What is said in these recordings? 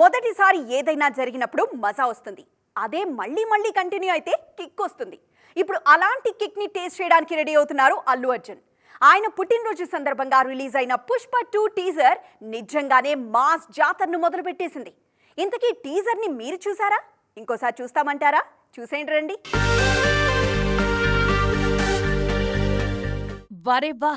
మొదటిసారి ఏదైనా జరిగినప్పుడు మజా వస్తుంది. అదే మళ్ళీ మళ్ళీ కంటిన్యూ అయితే కిక్ వస్తుంది. ఇప్పుడు అలాంటి కిక్ని టేస్ట్ చేయడానికి రెడీ అవుతున్నారు అల్లు అర్జున్. ఆయన పుట్టినరోజు సందర్భంగా రిలీజ్ అయిన పుష్ప టూ టీజర్ నిజంగానే మాస్ జాతరను మొదలుపెట్టేసింది. ఇంతకీ టీజర్ని మీరు చూసారా? ఇంకోసారి చూస్తామంటారా? చూసేయండి రండి. వరే వా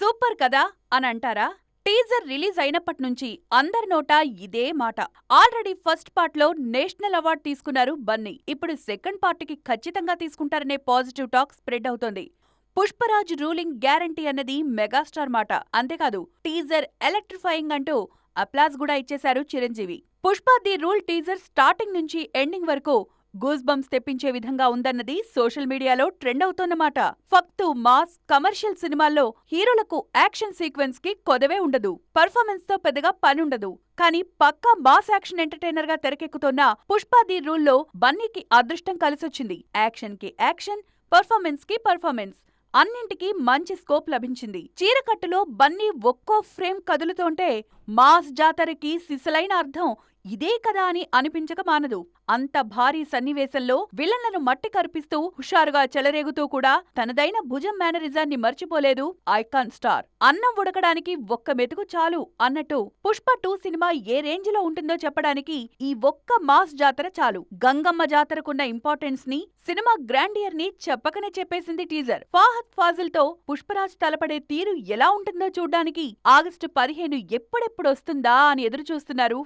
సూపర్ కదా? అని అంటారా? టీజర్ రిలీజ్ అయినప్పటి నుంచి అందరి నోట ఇదే మాట. ఆల్రెడీ ఫస్ట్ పార్ట్లో నేషనల్ అవార్డు తీసుకున్నారు బన్నీ. ఇప్పుడు సెకండ్ పార్ట్కి ఖచ్చితంగా తీసుకుంటారనే పాజిటివ్ టాక్ స్ప్రెడ్ అవుతోంది. పుష్పరాజ్ రూలింగ్ గ్యారంటీ అన్నది మెగాస్టార్ మాట. అంతేకాదు టీజర్ ఎలక్ట్రిఫైయింగ్ అంటూ అప్లాజ్ కూడా ఇచ్చేశారు Chiranjeevi. Pushpa the rule teaser starting నుంచి ఎండింగ్ వరకు గూస్ బంప్స్ తెప్పించే విధంగా ఉందన్నది సోషల్ మీడియాలో ట్రెండ్ అవుతోన్నమాట. ఫక్తు మాస్ కమర్షియల్ సినిమాల్లో హీరోలకు యాక్షన్ సీక్వెన్స్కి కొదవే ఉండదు. పర్ఫార్మెన్స్తో పెద్దగా పనుండదు. కానీ పక్కా మాస్ యాక్షన్ ఎంటర్టైనర్గా తెరకెక్కుతున్న పుష్ప ది రూల్లో బన్నీకి అదృష్టం కలిసొచ్చింది. యాక్షన్కి యాక్షన్ పర్ఫార్మెన్స్కి పర్ఫార్మెన్స్ అన్నింటికీ మంచి స్కోప్ లభించింది. చీరకట్టులో బన్నీ ఒక్కో ఫ్రేమ్ కదులుతోంటే మాస్ జాతరకి సిసలైన అర్థం ఇదే కదా అని అనిపించక మానదు. అంత భారీ సన్నివేశంలో విలన్లను మట్టి కరిపిస్తూ హుషారుగా చెలరేగుతూ కూడా తనదైన భుజం మేనరిజాన్ని మర్చిపోలేదు ఐకాన్ స్టార్. అన్నం ఉడకడానికి ఒక్క మెతుకు చాలు అన్నట్టు పుష్ప టూ సినిమా ఏ రేంజ్లో ఉంటుందో చెప్పడానికి ఈ ఒక్క మాస్ జాతర చాలు. గంగమ్మ జాతరకున్న ఇంపార్టెన్స్ని సినిమా గ్రాండియర్ని చెప్పకనే చెప్పేసింది టీజర్. ఫాహద్ ఫాజిల్తో పుష్పరాజ్ తలపడే తీరు ఎలా ఉంటుందో చూడ్డానికి ఆగస్టు పదిహేను ఎప్పుడెప్పుడొస్తుందా అని ఎదురుచూస్తున్నారు